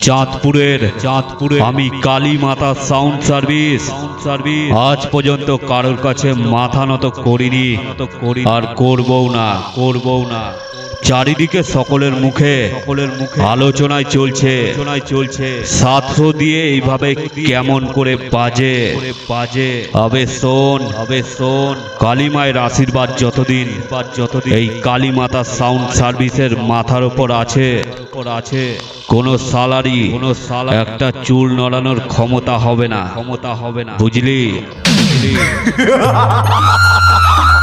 চাঁদপুরের চাঁদপুরে আমি কালী মাতা সাউন্ড সার্ভিস সার্ভিস আজ পর্যন্ত কারোর কাছে মাথা নত করিনি। আর করবও না করবও না। চারিদিকে সকলের মুখে সকলের মুখে আলোচনায় চলছে। আলোচনায় চলছে। সাতশো দিয়ে এইভাবে কেমন করে বাজে। বাজে। হবে শোন। হবে শোন। কালীমায়ের আশীর্বাদ যতদিন যতদিন এই কালী মাতা সাউন্ড সার্ভিসের মাথার ওপর আছে ওপর আছে। কোনো সালারি কোনো সালা একটা চুল নড়ানোর ক্ষমতা হবে না। ক্ষমতা হবে না। বুঝলি? বুঝলি?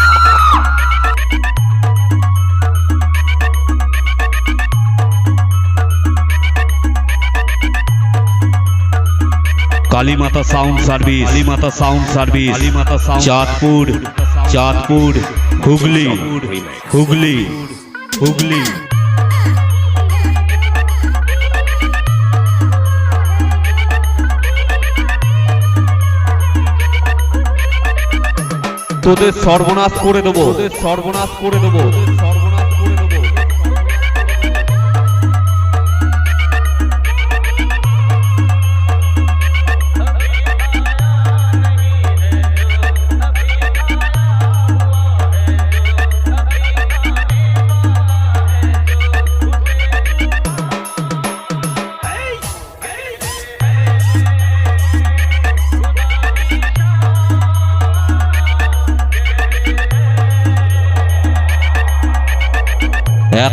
Kalimata sound service, Kalimata sound service, Kalimata sound Chandpur Chandpur, Hooghly Hooghly Hooghly. তোদের সর্বনাশ করে দেবো। তোদের সর্বনাশ করে দেবো।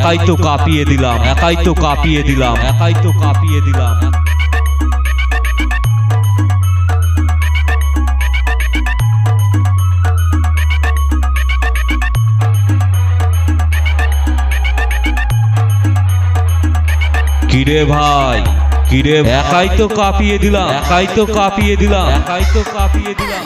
একাই তো কাঁপিয়ে দিলাম একাই তো কাঁপিয়ে দিলাম একাই তো কাঁপিয়ে দিলাম। কিরে ভাই কিরে একাই তো কাঁপিয়ে দিলাম একাই তো কাঁপিয়ে দিলাম একাই তো কাঁপিয়ে দিলাম।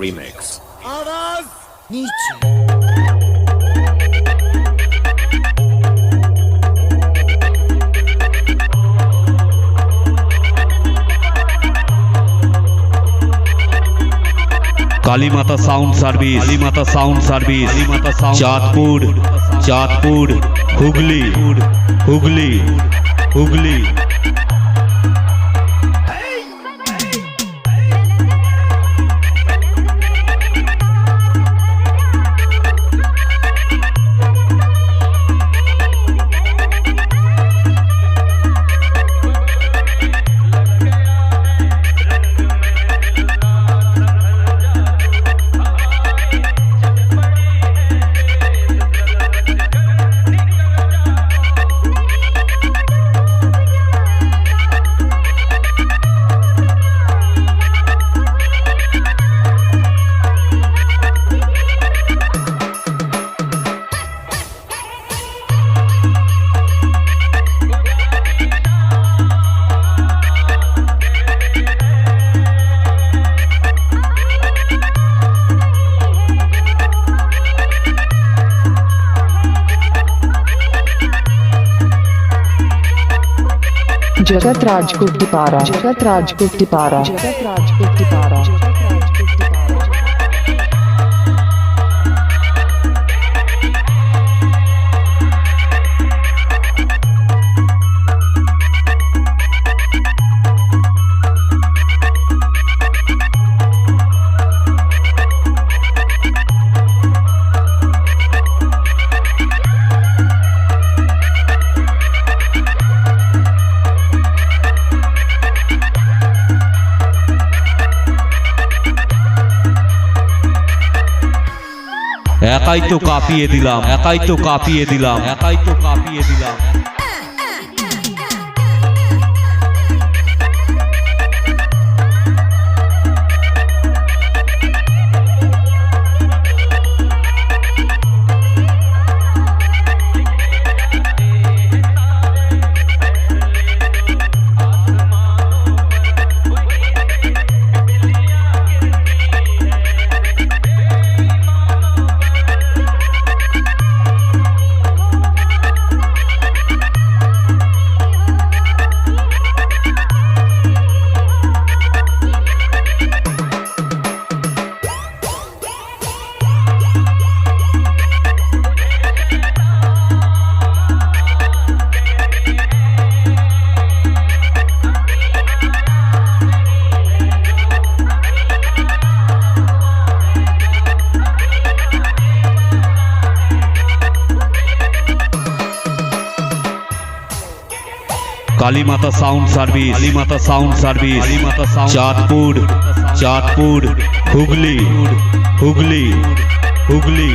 Remix. काली माता साउंड सर्विस काली माता sound service Kali Mata sound Chandpur Chandpur Hooghly Hooghly Hooghly Jagat Raj को जगत राज को जगत राज पारा একাই তো কাঁপিয়ে দিলাম একাই তো কাঁপিয়ে দিলাম একাই তো কাঁপিয়ে দিলাম। Kalimata sound service, Kalimata sound service, Kalimata sound Chandpur Chandpur, Hooghly Hooghly Hooghly.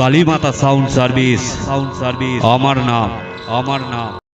Kalimata sound service sound service আমার নাম আমার নাম।